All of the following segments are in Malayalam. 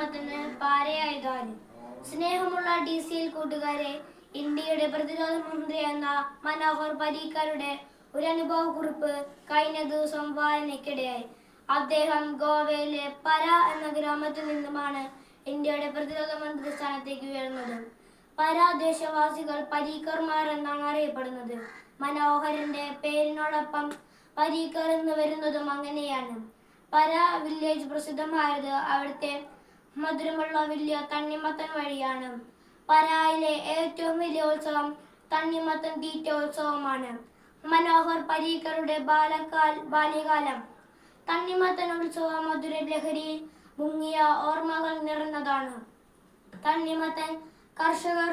തണ്ണിമത്തന് പാരയായതാനും സ്നേഹമുള്ള ഡി സി എൽ കൂട്ടുകാരെ ഇന്ത്യയുടെ പ്രതിരോധ മന്ത്രി എന്ന മനോഹർ പരീക്കറുടെ ഒരു അനുഭവ കുറിപ്പ് കഴിഞ്ഞ ദിവസം വായനയ്ക്കിടയായി. അദ്ദേഹം ഗോവയിലെ പര എന്ന ഗ്രാമത്തിൽ നിന്നുമാണ് ഇന്ത്യയുടെ പ്രതിരോധ മന്ത്രി സ്ഥാനത്തേക്ക് ഉയർന്നത്. പര ദേശവാസികൾ പരീക്കർമാർ എന്നാണ് അറിയപ്പെടുന്നത്. മനോഹരന്റെ പേരിനോടൊപ്പം പരീക്കർ എന്ന് വരുന്നതും അങ്ങനെയാണ്. പര വില്ലേജ് പ്രസിദ്ധമായത് അവിടുത്തെ മധുരമുള്ള വലിയ തണ്ണിമത്തൻ വഴിയാണ്. പരായിലെ ഏറ്റവും വലിയ ഉത്സവം തണ്ണിമത്തൻ തീറ്റ ഉത്സവമാണ്. മനോഹർ പരീക്കറുടെ ബാലക്കാൽ ബാല്യകാലം. തണ്ണിമത്തൻ ഉത്സവ മധുര ലഹരി മുങ്ങിയ ഓർമ്മകൾ നിറഞ്ഞതാണ്. തണ്ണിമത്തൻ കർഷകർ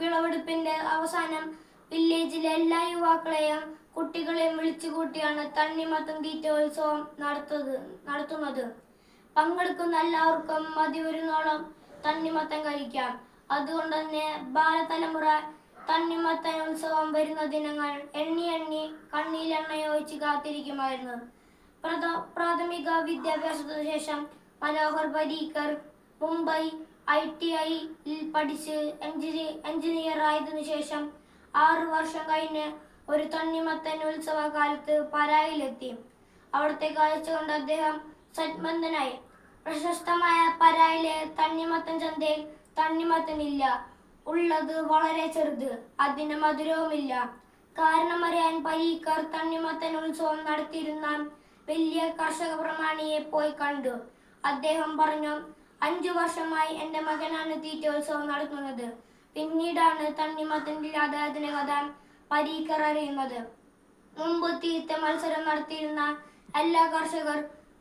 വിളവെടുപ്പിന്റെ അവസാനം വില്ലേജിലെ എല്ലാ യുവാക്കളെയും കുട്ടികളെയും വിളിച്ചുകൂട്ടിയാണ് തണ്ണിമത്തൻ തീറ്റ ഉത്സവം നടത്തത് നടത്തുന്നത്. പങ്കെടുക്കുന്ന എല്ലാവർക്കും മതി വരുന്നോളം തണ്ണിമത്തൻ കഴിക്കാം. അതുകൊണ്ട് തന്നെ ബാലതലമുറ തണ്ണിമത്തൻ ഉത്സവം വരുന്ന ദിനങ്ങൾ എണ്ണി എണ്ണി കണ്ണിൽ എണ്ണയൊഴിച്ച് കാത്തിരിക്കുമായിരുന്നു. പ്രഥ- പ്രാഥമിക വിദ്യാഭ്യാസത്തിനു ശേഷം മനോഹർ പരീക്കർ മുംബൈ ഐ ടി ഐയിൽ പഠിച്ച് എഞ്ചിനീ എഞ്ചിനീയർ ആയതിനു ശേഷം ആറു വർഷം കഴിഞ്ഞ് ഒരു തണ്ണിമത്തൻ ഉത്സവ കാലത്ത് പരായിലെത്തി. അവിടുത്തെ കാഴ്ച കൊണ്ട് അദ്ദേഹം സന്മന്തനായി പ്രശസ്തമായ പരായിലെ തണ്ണിമത്തൻ ചന്തയിൽ തണ്ണിമത്തൻ ഇല്ല ഉള്ളത് വളരെ ചെറുത് അതിന് മധുരവുമില്ല. കാരണം അറിയാൻ പരീക്കർ തണ്ണിമത്തൻ ഉത്സവം നടത്തിയിരുന്ന വലിയ കർഷക പ്രമാണിയെ പോയി കണ്ടു. അദ്ദേഹം പറഞ്ഞു അഞ്ചു വർഷമായി എന്റെ മകനാണ് തീറ്റ ഉത്സവം നടത്തുന്നത്. പിന്നീടാണ് തണ്ണിമത്തന്റെ അദ്ദേഹത്തിന്റെ കഥ പരീക്കർ അറിയുന്നത്. മുമ്പ് തീറ്റ മത്സരം നടത്തിയിരുന്ന എല്ലാ കർഷകർ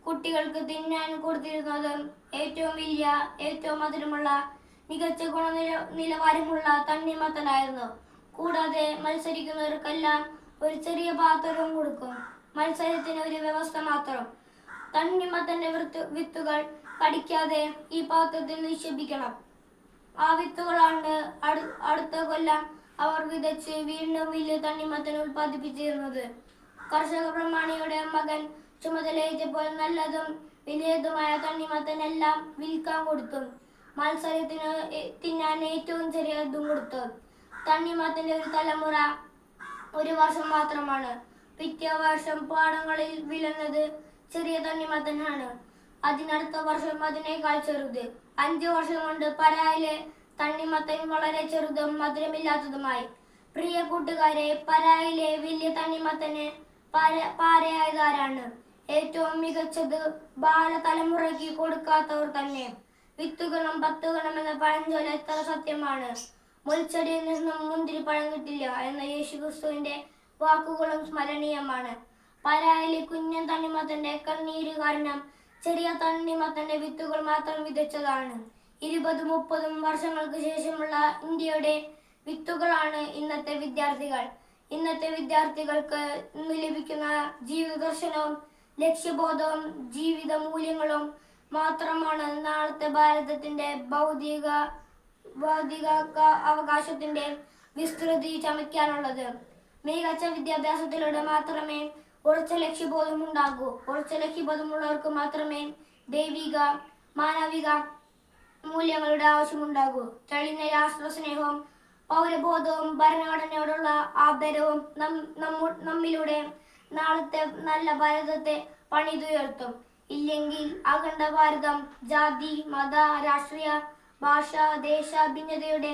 കുട്ടികൾക്ക് തിന്നാൻ കൊടുത്തിരുന്നത് ഏറ്റവും വലിയ ഏറ്റവും മധുരമുള്ള മികച്ച ഗുണനില നിലവാരമുള്ള തണ്ണിമത്തനായിരുന്നു കൂടാതെ മത്സരിക്കുന്നവർക്കെല്ലാം ഒരു ചെറിയ പാത്രവും കൊടുക്കും. മത്സരത്തിന് ഒരു വ്യവസ്ഥ മാത്രം. തണ്ണിമത്തന്റെ വിത്ത് വിത്തുകൾ കടിക്കാതെ ഈ പാത്രത്തിൽ നിക്ഷേപിക്കണം. ആ വിത്തുകളാണ് അടു- അടുത്ത കൊല്ലം അവർ വിതച്ച് വീണ്ടും വലിയ തണ്ണിമത്തൻ ഉൽപ്പാദിപ്പിച്ചിരുന്നത്. കർഷക പ്രമാണിയുടെ മകൻ ചുമതലയേറ്റപ്പോൾ നല്ലതും വലിയതുമായ തണ്ണിമത്തൻ എല്ലാം വിൽക്കാൻ കൊടുത്തു. മത്സരത്തിന് തിന്നാൻ ഏറ്റവും ചെറിയതും കൊടുത്തു. തണ്ണിമത്തന്റെ ഒരു തലമുറ ഒരു വർഷം മാത്രമാണ്. പിറ്റേ വർഷം പാടങ്ങളിൽ വിളഞ്ഞത് ചെറിയ തണ്ണിമത്തനാണ്. അതിനടുത്ത വർഷം അതിനേക്കാൾ ചെറുത്. അഞ്ചു വർഷം കൊണ്ട് പരായിലെ തണ്ണിമത്തൻ വളരെ ചെറുതും മധുരമില്ലാത്തതുമായി. പ്രിയ കൂട്ടുകാരെ പരായിലെ വലിയ തണ്ണിമത്തന് പാര പാരയായതാരാണ്? ഏറ്റവും മികച്ചത് ബാലതലമുറയ്ക്ക് കൊടുക്കാത്തവർ തന്നെ. വിത്തുകളും പത്തുകളും എന്ന പഴഞ്ചൊല്ല് എത്ര സത്യമാണ്? മുൾച്ചെടിയിൽ നിന്നും മുന്തിരി പഴം കിട്ടില്ല എന്ന യേശുക്രിസ്തുവിന്റെ വാക്കുകളും സ്മരണീയമാണ്. പരായിലെ കുഞ്ഞൻ തണ്ണിമത്തന്റെ കണ്ണീര് കാരണം ചെറിയ തണ്ണിമത്തന്റെ വിത്തുകൾ മാത്രം വിതച്ചതാണ്. ഇരുപതും മുപ്പതും വർഷങ്ങൾക്ക് ശേഷമുള്ള ഇന്ത്യയുടെ വിത്തുകളാണ് ഇന്നത്തെ വിദ്യാർത്ഥികൾ. ഇന്നത്തെ വിദ്യാർത്ഥികൾക്ക് ഇന്ന് ലഭിക്കുന്ന ജീവിത ദർശനവും ലക്ഷ്യബോധവും ജീവിത മൂല്യങ്ങളും മാത്രമാണ് നാളത്തെ ഭാരതത്തിന്റെ ഭൗതിക ഭൗതിക അവകാശത്തിന്റെ വിസ്തൃതി ചമയ്ക്കാനുള്ളത്. മികച്ച വിദ്യാഭ്യാസത്തിലൂടെ മാത്രമേ ഉറച്ച ലക്ഷ്യബോധം ഉണ്ടാകൂ. ഉറച്ച ലക്ഷ്യബോധമുള്ളവർക്ക് മാത്രമേ ദൈവിക മാനവിക മൂല്യങ്ങളുടെ ആവശ്യമുണ്ടാകൂ. തെളിഞ്ഞ രാഷ്ട്ര സ്നേഹവും പൗരബോധവും ഭരണഘടനയോടുള്ള ആദരവും നമ്മിലൂടെ നാളത്തെ നല്ല ഭാരതത്തെ പണിതുയർത്തും. ഇല്ലെങ്കിൽ അഖണ്ഡ ഭാരതം ജാതി മത രാഷ്ട്രീയ ഭാഷ ദേശ ഭിന്നതയുടെ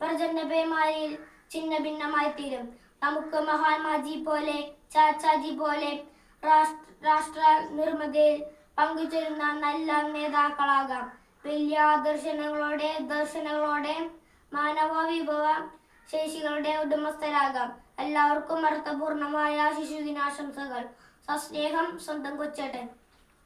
പ്രചന്ന പേമാരിയിൽ ചിഹ്ന ഭിന്നമായി തീരും നമുക്ക് മഹാത്മാജി പോലെ ചാച്ചാജി പോലെ രാഷ്ട്ര നിർമ്മിതയിൽ പങ്കുചേരുന്ന നല്ല നേതാക്കളാകാം. വലിയ ദർശനങ്ങളോടെ ദർശനങ്ങളോടെ മാനവ വിഭവ ശേഷികളുടെ ഉടമസ്ഥരാകാം. എല്ലാവർക്കും അർത്ഥപൂർണമായ ശിശുദിനാശംസകൾ. സസ്നേഹം സ്വന്തം കൊച്ചേട്ടൻ.